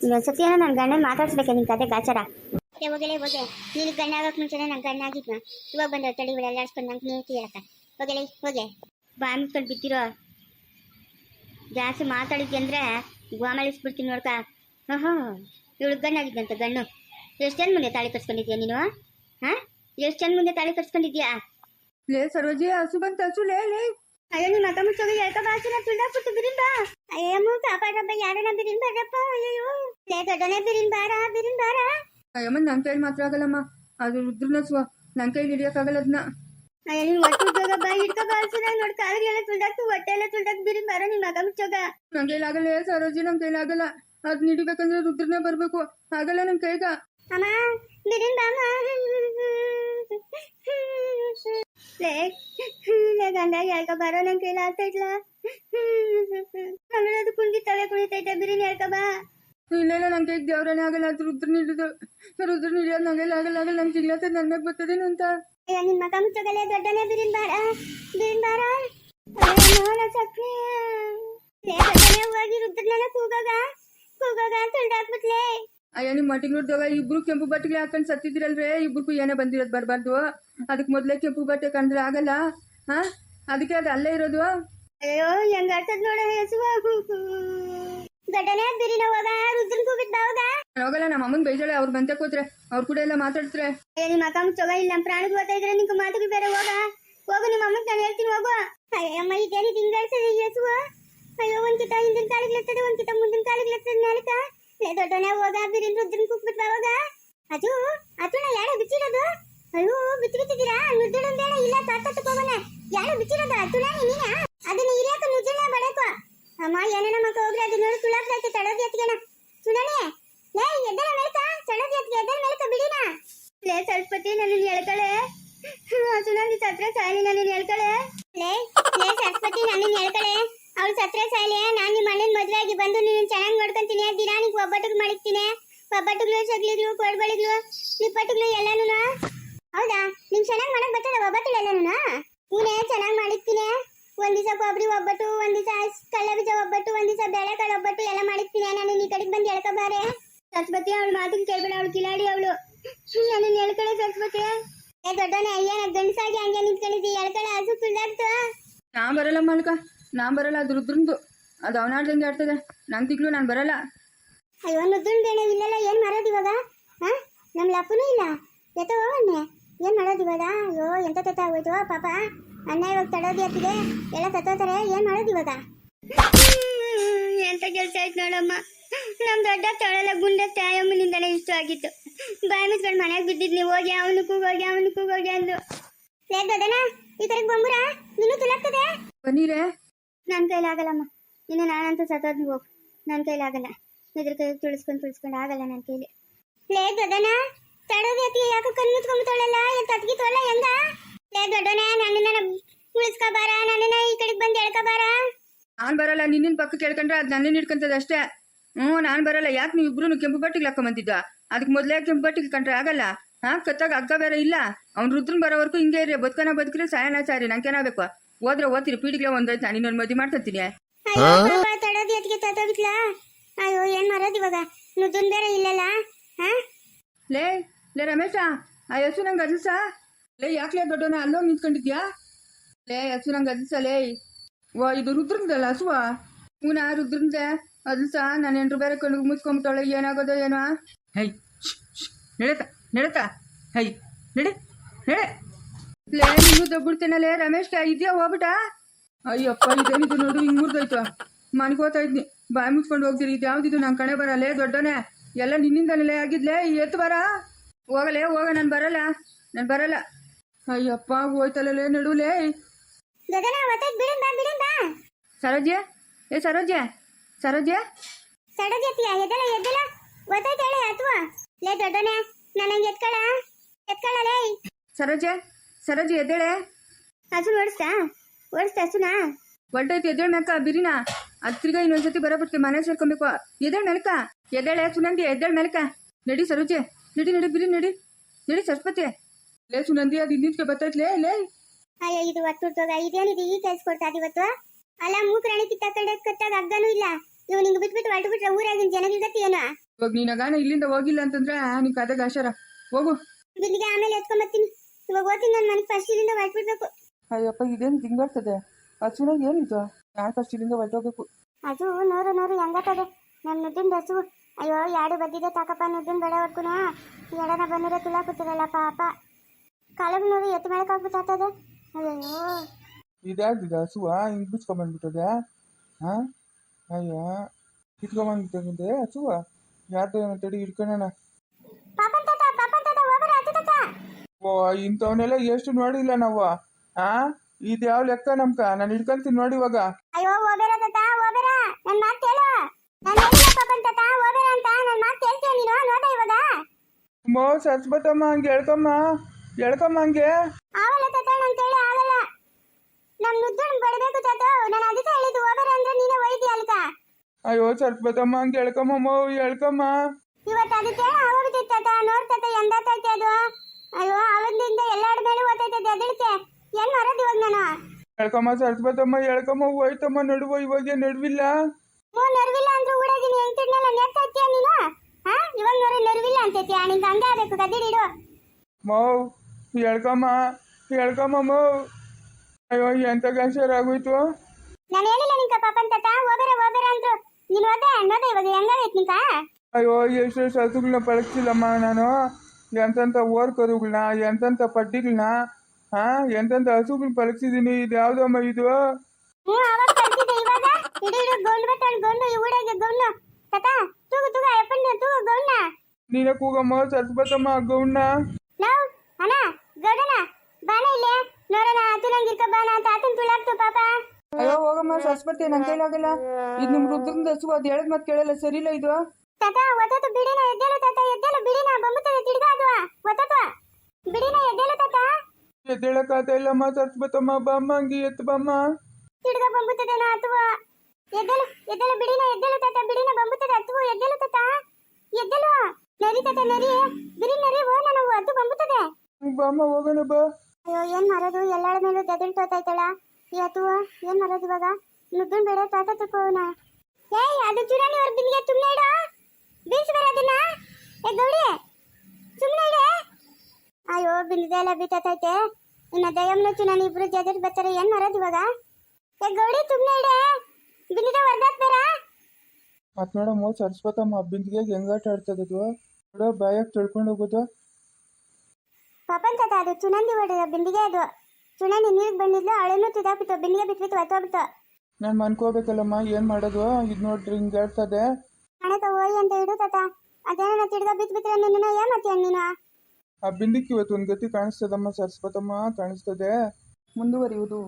ಇನ್ನೊಂದ್ಸತಿ ಏನೋ ನನ್ನ ಗಂಡನ ಮಾತಾಡ್ಸ್ಬೇಕೆ ನಿನ್ ಕತೆ ಗಾಚಾರ. ಹೋಗಲೇ ಹೋಗೆ ನೀನು ಗಂಡ ಆಗಕ್ ಮುಂಚೆನೆ ನಂಗೆ ಗಂಡ ಆಗಿದ್ನ? ಇವಾಗ ಬಂದ ತಡಿ ಬಿಡ ಎಲ್ಲಾಡ್ಸ್ಕೊಂಡು ನಂಗೆ ನೀತಿ ಹೇಳಕ್ಕ. ಹೋಗಲೇ ಹೋಗೆ. ಬಾಯ್ ಮುಚ್ಕೊಂಡು ಬಿತ್ತಿರೋ ಜಾಸ್ತಿ ಮಾತಾಡಿದ್ವಿ ಅಂದ್ರೆ ಗೋಮಾಳಿಸ್ಬಿಡ್ತೀನಿ ನೋಡ್ಕ. ಹೋ ಇವಳು ಗಂಡಾಗಿದ್ದಂತೆ ಗಣ್ಣು ಎಷ್ಟು ಜನ ಮುಂದೆ ತಾಳಿ ಕಟ್ಸ್ಕೊಂಡಿದ್ಯಾ ನೀನು? ಹಾ? ಎಷ್ಟು ಜನ ಮುಂದೆ ತಾಳಿ ಕಟ್ಸ್ಕೊಂಡಿದ್ಯಾ? ಲೇ ಸರೋಜಿ ಹಸು ಬಂತ ಹಸು ಲೇ ಲೇ. ಅಯ್ಯೋ ನಿಮ್ಮ ಅಕ್ಕ ಮುಚ್ಚೋಗಿ ಎಳ್ಕ ಬಾಸಿನ ತುಳ್ದಾಕ್ಬಿಟ್ಟು ಬಿರಿನ್ ಬಾ. ಅಯ್ಯಮ್ಮ ಕಾಪಾಡಪ್ಪ ಯಾರನ್ನ ಬಿರಿನ್ ಬಾರಪ್ಪ ಅಯ್ಯೋ ಲೇ ದೊಡ್ಡನೆ ಬಿರಿನ್ ಬಾರ ಬಿರಿನ್ ಬಾರ ಅಯ್ಯಮ್ಮ ನನ್ನ ಕೈಲಿ ಮಾತ್ರ ಆಗಲ್ಲಮ್ಮ. ಅದು ರುದ್ರನ ಸ್ವ. ನನ್ನ ಕೈಲಿ ಹಿಡಿಯೋಕ್ಕಾಗಲ್ಲ ಅದನ್ನ ಅಯ್ಯ ನೀನ್ ಒಟ್ಟು ಉದ್ಯೋಗ ಬಾ ಹಿಡ್ಕ ಬಾಸಿನ ನೋಡ್. ಕಾಲಿಗೆಲ್ಲ ತುಳ್ದಾಕ್ತು ಹೊಟ್ಟೆ ಎಲ್ಲ ತುಳ್ದಾಕ್ ಬಿರಿನ್ ಬಾರ ನಿಮ್ಮ ಮಗ ಮುಚ್ಚೋಗ. ನನ್ನ ಕೈಲಾಗಲ್ಲ ಸರೋಜಿ ನನ್ನ ಕೈಲಾಗಲ್ಲ ಅದ್ ಹಿಡಿಬೇಕಂದ್ರೆ ರುದ್ರನೇ ಬರ್ಬೇಕು. ಆಗಲ್ಲ ನನ್ನ ಕೈಗ. ಅಮ್ಮ ಬಿರಿನ್ ಬಾಮ ಲೇ ಲೇ ಗಂಡ ಹೇಳ್ಕ ಬಾರೋ ನನ್ ಕೈಲ ಆಗ್ತಾ ಕುಂಡಿ ಆಮೇಲೆ ಅದು ಕುಂದಿ ತಲೆ ಕುಣಿತೈತೆ ಬಿರಿನ್ ಹೇಳ್ಕ ಬಾ. ಇಲ್ಲ ನಂಗೆ ನನ್ನ ಕೈಗೆ ದೇವ್ರನೇ ಆಗಲ್ಲ ಅದು ರುದ್ರ ಹಿಡಿದು ರುದ್ರ ಹಿಡಿಯೋದು ನಂಗೆಲ್ಲ ಆಗಲ್ಲ ಆಗಲ್ಲ ನಂಗೆ ಸಿಗ್ಲತ್ತ ನನ್ನ ಬರ್ತದೇನು ಅಂತ. ಅಯ್ಯ ಮಕ ಮಗ ದೊಡ್ಡನೇ ದೊಡ್ಡನೆ ಬಿರಿನ್ ಬಾರ? ಬಿರಿನ್ ಬಾರ? ನೋಡ ಸಕ್ರಿ ದೊಡ್ಡನೆ ಹೋಗಿ ರುದ್ರನೆಲ್ಲ ಕೂಗಾಗ? ಕೂಗಾಗ ಅಂತ ಹೊಲ್ದಾಕ್ಬಿಟ್ಲೆ ಅಯ್ಯ ನಿಮ್ಮ ಮಟ್ಟಿಗೆ ನೋಡಿದಾಗ ಇಬ್ರು ಕೆಂಪು ಬಟ್ಟೆಗೆ ಹಾಕೊಂಡು ಸತ್ತಿದ್ದೀರಲ್ರೇ ಇಬ್ರಿಗೂ ಏನೇ ಬಂದಿರೋದು ಬರಬಾರ್ದು. ಅದಕ್ಕೆ ಮೊದಲೇ ಕೆಂಪು ಬಟ್ಟೆ ಕಂಡ್ರೆ ಆಗಲ್ಲ. ಹಾ? ಅದಕ್ಕೆ ಅದು ಅಲ್ಲೇ ಇರೋದು. ಅಯ್ಯೋ ಹೆಂಗ ಆಡ್ತದ ನೋಡ ಹೆಸುವ ದೊಡ್ಡನೆ ಬಿರಿನ ಹೋಗ ರುದ್ರನ್ ಕೂಗಿದ್ ಬಾವಾಗ ಹೋಗಲ್ಲ ನಮ್ಮ ಅಮ್ಮನ್ ಬೈದಾಳೆ ಅವ್ರು ಬಂತೆ ಕೂತ್ರೆ ಅವ್ರ ಕೂಡ ಎಲ್ಲ ಮಾತಾಡ್ತಾರೆ. ಅಯ್ಯ ನಿಮ್ಮ ಅಕ್ಕ ಮುಚ್ಚೋಗ ಇಲ್ಲ ನಮ್ಮ ಪ್ರಾಣಿಗೆ ಬರ್ತಾ ಇದ್ರೆ ನಿಂಗೆ ಮಾತಿಗೆ ಬೇರೆ ಹೋಗ. ಹೋಗು ನಿಮ್ಮ ಅಮ್ಮನ್ ನಾನು ಹೇಳ್ತೀನಿ ಹೋಗು. ಅಯ್ಯಮ್ಮ ಇದೇನು ಹಿಂಗಾಡ್ಸದೆ ಯೇಸುವ ಅಯ್ಯೋ ಒಂದ್ ಕಿತ ಹಿಂದಿನ ಕಾಲಿಗೆ ಲತ್ತದ ಒಂದ್ ಕಿತ ಮುಂದಿನ ಕಾಲಿಗೆ ಲೆತ್ತದ ನಾಲ್ಕ? ಲೇ ದೊಡ್ಡನೆ ಹೋಗ ಬಿರಿನ್ ರುದ್ರನ್ ಕೂಗ್ಬಿಟ್ ಬಾವಾಗ ಅದು ಅದನ್ನ ಯಾರೋ ಬಿಚ್ಚಿರೋದು? ಅಯ್ಯೋ ಬಿಚ್ಚಿ ಬಿಚ್ಚಿದ್ದೀರಾ? ಬೇಡ ಇಲ್ಲ ತಾತಕ್ಕೆ ಹೋಗೋಣ ಯಾರೋ ಬಿಚ್ಚಿರೋದು? ತುಳ ನೀನ ಅಮ್ಮ, ಏನೇನ ಮಕ್ಕ ಹೋಗ್ರಿ ಅದು ನೋಡಿ ತುಳಾಕ್ಲೈತೆ ತಡೋದ್ ಎತ್ಗೆನ ಸುಡನೆ ಲೇ ಎದ್ದರ ಮೇಲ್ಕ ತಡೋದ್ ಎತ್ಗೆ ಎದ್ದರ ಮೇಲ್ಕ ಬಿಡಿನ? ಲೇ, ಸರಸ್ವತಿ, ನನ್ನ ಎಳ್ಕಳೆ ಸುನಂದಿ ಸತ್ರ ಸಾಯಿ ನನ್ನ ಎಳ್ಕಳೆ ಲೇ ಲೇ, ಸರಸ್ವತಿ, ನನ್ನ ಎಳ್ಕಳೆ ಅವಳು ಸತ್ರ ಸಾಲಿ ನಾನು ನಿಮ್ಮ ಅಣ್ಣನ ಮದುವೆ ಬಂದು ನೀನು ಚೆನ್ನಾಗಿ ನೋಡ್ಕೊಂತೀನಿ ದಿನ ನಿಂಗೆ ಒಬ್ಬಟ್ಟಿಗೆ ಮಾಡಿಸ್ತೀನಿ ಒಬ್ಬಟ್ಟುಗಳು ಸಗ್ಲಿಗಳು ಕೊಡ್ಬಳಿಗಳು ನಿಪ್ಪಟ್ಟುಗಳು ಎಲ್ಲನೂ ಹೌದಾ? ನಿಮ್ ಚೆನ್ನಾಗಿ ಮಾಡಕ್ ಬರ್ತದ ಒಬ್ಬಟ್ಟು ಎಲ್ಲನೂ ನೀನೇ ಚೆನ್ನಾಗಿ ಮಾಡಿಸ್ತೀನಿ ಒಂದ್ ದಿವಸ ಕೊಬ್ಬರಿ ಒಬ್ಬಟ್ಟು ಒಂದ್ ದಿವಸ ಕಳ್ಳೆ ಬೀಜ ಒಬ್ಬಟ್ಟು ಒಂದ್ ದಿವಸ ಬೇಳೆಕಾಳು ಒಬ್ಬಟ್ಟು ಎಲ್ಲ ಮಾಡಿಸ್ತೀನಿ ನಾನು ಈ ಕಡೆಗೆ ಬಂದು ಎಳ್ಕೊಬಾರೆ ಸರಸ್ವತಿ ಅವಳು ಮಾತಿನ ಕೇಳ್ಬೇಡ ಅವಳು ಕಿಲಾಡಿ ಅವಳು. ನನ್ನ ಎಳ್ಕಳೆ ಸರಸ್ವತಿ. ಏ ದೊಡ್ಡನೇ ಏನ ಗಂಡಸಾಗಿ ಹಂಗೆ ನಿಂತ್ಕೊಂಡಿದ್ದಿ. ಎಳ್ಕಳೆ ಹಸು ತುಳ್ದಾಡ್ತು ನಾ ಬರಲ್ಲ ಮಾಲಕ. ನಾ ಬರಲ್ಲ ಅದು ರುದ್ರಂದು. ಅದು ಅವನಾಡ್ದಂಗೆ ಆಡ್ತದೆ. ನಂಗೆ ತಿಕ್ಲು ನಾನು ಬರಲ್ಲ. ಅಯ್ಯೋ ನುದ್ದುನ್ ಬೇಳೆ ಇಲ್ಲೆಲ್ಲ ಏನ್ ಮಾಡೋದು ಇವಾಗ? ಹಾ? ನಮ್ ಲಪ್ಪನೂ ಇಲ್ಲ. ಎತ್ತ ಹೋಗಣ್ಣೆ ಏನ್ ಮಾಡೋದು ಇವಾಗ? ಅಯ್ಯೋ ಎಂತ ತೆತ್ತ ಆಗೋಯ್ತು ಪಾಪ. ಅಣ್ಣ ಇವಾಗ ತಡೋದಿ ಅತ್ತಿಗೆ ಎಲ್ಲ ಸತ್ತೋತಾರೆ ಏನ್ ಮಾಡೋದು ಇವಾಗ? ಎಂತ ಕೆಲಸ ಆಯ್ತು ನೋಡಮ್ಮ. ನಮ್ ದೊಡ್ಡ ತೊಳೆಲ್ಲ ಗುಂಡ ತಾಯಮ್ಮನಿಂದನೇ ಇಷ್ಟ ಆಗಿತ್ತು. ಬಾಯಿ ಮುಚ್ಕೊಂಡು ಮನೆಗೆ ಬಿದ್ದಿದ್ ನೀವು ಹೋಗಿ ಅವನು ಕೂಗೋಗಿ ಅವನು ಕೂಗೋಗಿ ಅಂದು ಲೇ ದೊಡ್ಡನ ಈ ಕಡೆಗೆ ಬಂಬುರ ನೀನು ತುಲಾಗ್ತದೆ ಬನ್ನೀರೇ. ನನ್ನ ಕೈಲಾಗಲ್ಲಮ್ಮ ಇನ್ನು ನಾನಂತೂ ಸತ್ತೋದ್ ಹೋಗು. ನನ್ನ ಕೈಲಾಗಲ್ಲ ಇದ್ರ ಕೈ ತುಳಿಸ್ಕೊಂಡು ತುಳಿಸ್ಕೊಂಡು ಆಗಲ್ಲ ನನ್ನ ಕೈಲಿ. ಲೇ ದೊಡ್ಡನ ತಡೋದಿ ಅತಿ ಯಾಕೆ ಕಣ್ಣು ಮುಚ್ಕೊಂಬಿಟ್ಟವಳಲ್ಲ ಎಂತ ಅತ್ಗಿ ತೋಳ ಹೆಂಗ? ಲೇ ದೊಡ್ಡನ ನನ್ನನ್ನ ನನ್ನ ನನ್ನನ್ನ ಈ ಕಡೆಗೆ ಬಂದು ಎಳ್ಕೊಬಾರ ನಾನು ಬರಲ್ಲ ನಿನ್ನ ಪಕ್ಕ ಕೇಳ್ಕೊಂಡ್ರೆ ಅದು ನನ್ನೇ ಹಿಡ್ಕೊಂತದ ಅಷ್ಟೇ. ಹ್ಞೂ ನಾನು ಬರಲ್ಲ ಯಾಕೆ ನೀವು ಇಬ್ರು ಕೆಂಪು ಬಟ್ಟಿಗೆ ಹಾಕೊಂಬಂದಿದ್ದ? ಅದಕ್ಕೆ ಮೊದಲೇ ಕೆಂಪು ಬಟ್ಟಿಗೆ ಕಂಡ್ರೆ ಆಗಲ್ಲ. ಹಾ ಕತ್ತಾಗ ಅಗ್ಗ ಬೇರೆ ಇಲ್ಲ. ಅವ್ನು ರುದ್ರನ್ ಬರೋವರೆಗೂ ಹಿಂಗೆ ಇರಿ ಬದುಕನ ಬದುಕ್ರೆ ಸಾಯನ ಸಾರಿ ನಂಗೇನಾಗಬೇಕು ಹೋದ್ರೆ ಓದ್ತೀರಿ ಪೀಡಿಗೆ ಒಂದೈತೆ ನಾನು ಇನ್ನೊಂದು ಮದುವೆ ಮಾಡ್ಕೊತೀನಿ. ತಡೋದಿ ತತ್ತೋಗಿತ್ಲಾ ಅಯ್ಯೋ ಏನ್ ಮಾಡೋದು ಇವಾಗ? ನುದ್ದುನ್ ಬೇರೆ ಇಲ್ಲಲ್ಲ? ಹಾ? ಲೇ ಲೇ ರಮೇಶ ಆ ಹೆಸರು ನಂಗೆ ಅದಿಸ ಲೇ ಯಾಕ್ಲೇ ದೊಡ್ಡವನ ಅಲ್ಲೋಗಿ ನಿಂತ್ಕೊಂಡಿದ್ಯಾ? ಲೇ ಹಸು ನಂಗೆ ಅದಿಸಲೇ ವಾ ಇದು ರುದ್ರಂದಲ್ಲ ಹಸುವ ಹೂನ ರುದ್ರಂದೆ ಅದಿಸ ನಾನು ಎಂಟ್ರು ಬೇರೆ ಕಣ್ಣಿಗೆ ಮುಚ್ಕೊಂಬಿಟ್ಟವಳೆ ಏನಾಗೋದೋ ಏನೋ? ಹೈ ನಡೀತಾ ನಡೀತಾ. ಹೈ ನಡಿ ನಡೆ. ಲೇ ರಮೇಶ್ ಇದೆಯಾ ಹೋಗ್ಬಿಟ್ಟ ಅಯ್ಯಪ್ಪ ಇದೇನಿದು ನೋಡು ಹಿಂಗ್ ಮುರಿದೋಯ್ತು. ಮನ್ಕೋತಾ ಇದ್ನಿ. ಬಾಯಿ ಮುಚ್ಕೊಂಡು ಹೋಗ್ತೀರಿ ಇದು ಯಾವ್ದಿದು? ನನ್ನ ಕಣೆ ಬರಲ್ಲೇ ದೊಡ್ಡನೆ. ಎಲ್ಲ ನಿನ್ನಿಂದಲೇ ಆಗಿದ್ಲೆ ಎತ್ತು ಬರ? ಹೋಗಲೇ ಹೋಗ ನಾನು ಬರಲ್ಲ. ನಾನು ಬರಲ್ಲ. ಅಯ್ಯಪ್ಪ ಹೋಯ್ತಲ್ಲೇ ನಡುಲೇ ಗಗನ ಒತ್ತಾಯ್ತು ಬಿಡನ್ ಬಾ ಬಿಡಿನ್ ಬಾ ಸರೋಜ್ಯ ಏ ಸರೋಜ್ಯ ಸರೋಜ್ಯ. ಸಡದಿ ಅತ್ತಿಯ ಎದಲ ಎದ್ದಲ ಒತ್ತಾಯ್ತು ಹೇಳಿ ಅಥವಾ ಲೇ ದೊಡ್ಡನೆ ನನಗೆ ಎತ್ಕಳ ಎತ್ಕಳ ಲೇ. ಸರೋಜ್ಯ ಸರೋಜ್ಯ ಎದ್ದೇಳೆ. ಹಸು ಓಡಿಸ್ತಾ ಓಡಿಸ್ತಾ ಹಸುನ? ಒಳ್ಟೈತಿ ಎದ್ದೇಳ ಮೆಕ್ಕ ಬಿರಿನ. ತಿರ್ಗಾ ಇನ್ನೊಂದ್ಸತಿ ಬರಬಿಡ್ತಿ ಮನೆ ಸೇರ್ಕೊಬೇಕು. ಎದ್ದೇಳ ಮೆಲ್ಕ ಎದ್ದೇಳೆ ಸುನಂದಿ ಎದ್ದೇಳ ಮೆಲ್ಕ. ನಡಿ ಸರೋಜ್ಯ ನಡಿ ನಡಿ ಬಿರಿ ನಡಿ. ನಡಿ ಸರಸ್ಪತಿ ಲೇ ಸುನಂದಿ ಅದು ಹಿಂದಿನ್ಕೆ ಬರ್ತೈತ್ಲೇ ಲೇ. ಅಯ್ಯೋ ಇದು ಒಟ್ಟುಟ್ಟೋಗ ಇದೇನಿದೆ ಈ ಕೆಲ್ಸ ಕೊಡ್ತಾ ಇವತ್ತು? ಅಲ್ಲ ಮೂಕ್ರಾಣಿ ಕಿತ್ತಾಕೊಂಡೆ ಕಟ್ಟಾಗ ಹಗ್ಗನೂ ಇಲ್ಲ. ಇವ್ ನಿಂಗೆ ಬಿಟ್ಬಿಟ್ಟು ಹೊರಟು ಬಿಟ್ರೆ ಊರಾಗಿನ ಜನಗಿಲ್ದತ್ತಿ ಏನೋ? ಇವಾಗ ನೀನಾಗಾನ ಇಲ್ಲಿಂದ ಹೋಗಿಲ್ಲ ಅಂತಂದ್ರೆ ನೀ ಕತೆಗೆ ಆಶಾರ ಹೋಗು. ಇಲ್ಲಿಗೆ ಆಮೇಲೆ ಎತ್ಕೊಂಬತ್ತೀನಿ ಇವಾಗ ಓದ್ತೀನಿ ನಾನು ಮನೆಗೆ ಫಸ್ಟ್ ಇಲ್ಲಿಂದ ಹೊರಟ್ಬಿಡ್ಬೇಕು. ಅಯ್ಯಪ್ಪ ಇದೇನು ತಿಂಗಾಡ್ತದೆ ಹಸುನಾಗ ಏನಿದು? ನಾನು ಫಸ್ಟ್ ಇಲ್ಲಿಂದ ಹೊರಟೋಗ್ಬೇಕು ಅದು ನೂರು ನೋರು ಹೆಂಗತ್ತದ ನಮ್ಮ ನುಡ್ಡಿನ ಹಸು ಅಯ್ಯೋ ಎರಡು ಬದ್ದಿದೆ ತಾಕಪ್ಪ ನುಡ್ಡಿನ ಬೆಳೆ ಹೊಡ್ಕೊನ ಎಡನ ಬಂದಿರೋ ತುಳಾ ಕೂತಿರಲ್ಲ ಪಾಪ. ಕಾಲಗ್ ನೋಡಿ ಎತ್ತು ಮೇಳಕ್ಕೆ ಹೋಗ್ಬಿಟ್ಟಾಗ್ತದೆ. ಅಯ್ಯೋ ಇದಾಗ್ತದೆ ಹಸುವ ಹಿಂಗೆ ಬಿಚ್ಕೊಂಬಂದ್ಬಿಟ್ಟದೆ ಹಾಂ ಅಯ್ಯ ಕಿತ್ಕೊಂಬಂದ್ಬಿಟ್ಟದೆ ಹಸುವ ಯಾರ್ದು ಏನೋ ತಡಿ ಹಿಡ್ಕೊಳ್ಳೋಣ ಓ ಇಂಥವನ್ನೆಲ್ಲ ಎಷ್ಟು ನೋಡಿಲ್ಲ ನಾವು. ಹಾಂ ಇದು ಯಾವ ಲೆಕ್ಕ ನಮ್ಕ? ನಾನು ಹಿಡ್ಕೊಂತೀನಿ ನೋಡಿ ಇವಾಗ. ಅಯ್ಯೋ ಹೋಗ್ಬೇರ ತಾತ ಹೋಗ್ಬೇರ ನನ್ ಮಾತು ಕೇಳು. ನಾನು ಹೇಳಿಲ್ಲ ಪಾಪನ್ ತಾತ ಹೋಗ್ಬೇರ ಅಂತ ನನ್ನ ಮಾತು ಕೇಳ್ತೀಯ ನೀನು? ನೋಡ ಇವಾಗ? ಮೋ ಹಂಗೆ ಹೇಳ್ಕಮ್ಮ. ಹೇಳ್ಕಮ್ಮ ಹಂಗೆ. ಆವಲ್ಲ ತಾತ ನಾನು ಕೇಳಿ ಆಗಲ್ಲ ನಮ್ ನುಡ್ಡನ್ ಬಡಬೇಕು ತಾತ ನಾನು ಅದಕ್ಕೆ ಹೇಳಿದ್ದು ಹೋಗ್ಬೇರ ಅಂದ್ರೆ ನೀನೇ ಒಯ್ದಿ ಅಲ್ಕ ಅಯ್ಯೋ ಸರ್ಪತಮ್ಮ ಹಂಗೆ ಎಳ್ಕಮ್ಮ ಹೇಳ್ಕಮ್ಮ. ಇವತ್ತು ಅದಕ್ಕೆ ಆಗೋಗ್ಬಿಟ್ಟಿತ್ತು ತಾತ ನೋಡ್ತಾತ ಎಂದಾತೈತೆ ಅದು. ಅಯ್ಯೋ ಅವನಿಂದ ಎಲ್ಲಾಡ ಮೇಲೆ ಓದೈತೆ ಎದಳಿಕೆ ಏನ್ ಮಾಡೋದು ಇವಾಗ ನಾನು? ಎಳ್ಕಮ್ಮ ಸಚ್ಬತ್ತಮ್ಮ ಹೇಳ್ಕಮ್ಮ ಹೋಯ್ತಮ್ಮ ನಡುವ ಇವಾಗ ನಡುವಿಲ್ಲ. ಓ ನರ್ವಿಲ್ಲ ಅಂದ್ರೆ ಊಡಾಗಿನಿ ಹೆಂಗ್ತಿದ್ನಲ್ಲ ನೆತ್ತೈತೆ ನೀನು? ಹಾ ಇವಾಗ ನೋಡಿ ನರ್ವಿಲ್ಲ ಅಂತೈತಿ ನಿಂಗೆ ಹಂಗೆ ಆಗ್ಬೇಕು ಗದಿಡಿಡು ಮೌ ಹೇಳ್ಕಮ್ಮ ಹೇಳ್ಕಮ್ಮ ಮೌ. ಅಯ್ಯೋ ಎಂತ ಗಾಂಚಾರ ಆಗೋಯ್ತು ನಾನು ಹೇಳಿಲ್ಲ ನಿಂಕ ಪಾಪನ್ ತಾತ ಹೋಗರೆ ಹೋಗ್ಬೇರ ಅಂದ್ರು. ನೀನು ಓದೆ ನೋಡ ಇವಾಗ ಹೆಂಗಾಗೈತಿ ನಿಂಕ ಅಯ್ಯೋ ಎಷ್ಟೆಷ್ಟು ಹಸುಗಳನ್ನ ಪಳಗ್ಸಿಲ್ಲಮ್ಮ ನಾನು. ಎಂತೆಂಥ ಓರ್ ಕರುಗಳನ್ನ ಎಂತೆಂಥ ಪಡ್ಡಿಗಳನ್ನ ಹಾ ಎಂತೆಂಥ ಹಸುಗಳನ್ನ ಪಳಗ್ಸಿದ್ದೀನಿ ಇದು ಯಾವ್ದಮ್ಮ ಇದು? ಹ್ಞೂ ಅವಾಗ ಕಳ್ಸಿದ್ದೆ ಇವಾಗ? ಇಡು ಇಡು ಗೌಂಡ್ ಬತ್ತಣ್ಣ ಗೌಂಡು ಈ ಗೌಂಡು. ತಾತ ತೂಗು ತೂಗು ಅಯ್ಯಪ್ಪನ ತೂಗು ಗೌಂಡ ನೀನ ಕೂಗಮ್ಮ ಸರ್ಸ್ಬತ್ತಮ್ಮ ಗೌಣ್ಣ. ನಾವು ಅಣ್ಣ ಗೌಡನ? ಬಾನ ಇಲ್ಲೇ? ನೋಡೋಣ ತುಲಂಗಿರ್ಕ ಬಾನ ಅಂತ ಆತನ ತುಳಾಕ್ತು ಪಾಪ. ಅಯ್ಯೋ ಹೋಗಮ್ಮ ಸರಸ್ವತಿ ನನ್ ಕೈಲಾಗಲ್ಲ. ಇದು ನಿಮ್ ರುದ್ರಿಂದ ಹಸು ಅದ್ ಹೇಳದ್ ಮತ್ ಕೇಳಲ್ಲ ಸರಿಲ್ಲ ಇದು? ತಾತ ಒತ್ತತ್ತು ಬಿಡಿನ ಎದ್ದೇಳು ತಾತ ಎದ್ದೇಳು ಬಿಡಿನ ಒತ್ತತ್ತು. ಎದ್ದೇಳು ತಾತ. ಎದ್ದೇಳಕ್ಕಾತ ಇಲ್ಲಮ್ಮ ಬಾಮ್ಮ ಹಂಗೆ ಎತ್ತು ತಿಡ್ಗ ಬಂಬುತ್ತದೇನೋ ಅಥವಾ ಎದ್ದೇಳು ಎದ್ದೇಳು ಬಿಡಿನ ಎದ್ದೇಳು ತಾತ ಬಿಡಿನ ಎದ್ದೇಳು ತಾತ. ಎದ್ದೇಳು. ನರಿ ತಾತ ನರಿ. ಬಿಡಿ ನರಿ ಓ ನಾನು ಬಾಮ್ಮ ಹೋಗೋಣ ಬಾ. ಅಯ್ಯೋ ಏನ್ ಮಾಡೋದು? ಎಲ್ಲಾಳ ಮೇಲೂ ಈ ಅಥವಾ ಏನ್ ಮಾಡೋದು ಇವಾಗ? ನುಡ್ಡನ್ ಬೇಡ ತಾತ ತುಕೋನ ಏಯ್ ಅದು ಚುರಾಣಿ ಅವ್ರ ಬಿಂದಿಗೆ ಸುಮ್ನೆ ಇಡು. ಬೀಳ್ಸಿ ಬರೋದನ್ನ ಏ ಗೌಡಿ ಸುಮ್ನೆ ಇಡೆ. ಅಯ್ಯೋ ಬಿಂದಿದೆ ಎಲ್ಲ ಬೀತತೈತೆ ಇನ್ನ ದಯಮ್ನ ಚುನಾನಿ ಇಬ್ರು ಜದರ್ ಬರ್ತಾರೆ ಏನ್ ಮಾಡೋದು ಇವಾಗ? ಏ ಗೌಡಿ ಸುಮ್ನೆ ಇಡೆ. ಬಿಂದಿದೆ ಹೊರ್ಗಾಕ್ ಬೇಡ. ಮತ್ ನೋಡಮ್ಮ ಸರ್ಸ್ಬತ್ತಮ್ಮ ಬಿಂದಿಗೆ ಹೆಂಗಾಟ ಆಡ್ತದದು ನೋಡೋ ಬಾಯಾಗ ತಿಳ್ಕೊಂಡು ಹೋಗೋದು. ಪಾಪನ್ ತಾತ ಅದು ಚುನಂದಿ ಹೊಡೆದ ಬಿಂದಿಗೆ ಅದು. ಚುನಂದಿ ನೀರಿಗೆ ಬಂದಿದ್ಲು ಅವಳನ್ನು ತುದಾಕ್ಬಿಟ್ಟು ಬಿಂದಿಗೆ ಬಿಟ್ಬಿಟ್ಟು ಹೊತ್ತೋಗ್ಬಿಟ್ಟು ನಾನು ಮನ್ಕೋಬೇಕಲ್ಲಮ್ಮ ಏನು ಮಾಡೋದು? ಇದು ನೋಡ್ರಿ ಹಿಂಗೆ ಹೇಳ್ತದೆ. ಹಣತ ಹೋಯ್ ಅಂತ ಇಡು ತಾತ. ಅದೇನ ತಿಡ್ದ ಬಿತ್ ಬಿಟ್ರೆ ನಿನ್ನ ಏನ್ ಮಾಡ್ತೀಯ ನೀನು? ಆ ಬಿಂದಿಕ್ಕೆ ಇವತ್ತು ಒಂದು ಗತಿ ಕಾಣಿಸ್ತದಮ್ಮ ಸರಸ್ವತಮ್ಮ ಕಾಣಿಸ್ತದೆ. ಮುಂದುವರಿಯುವುದು.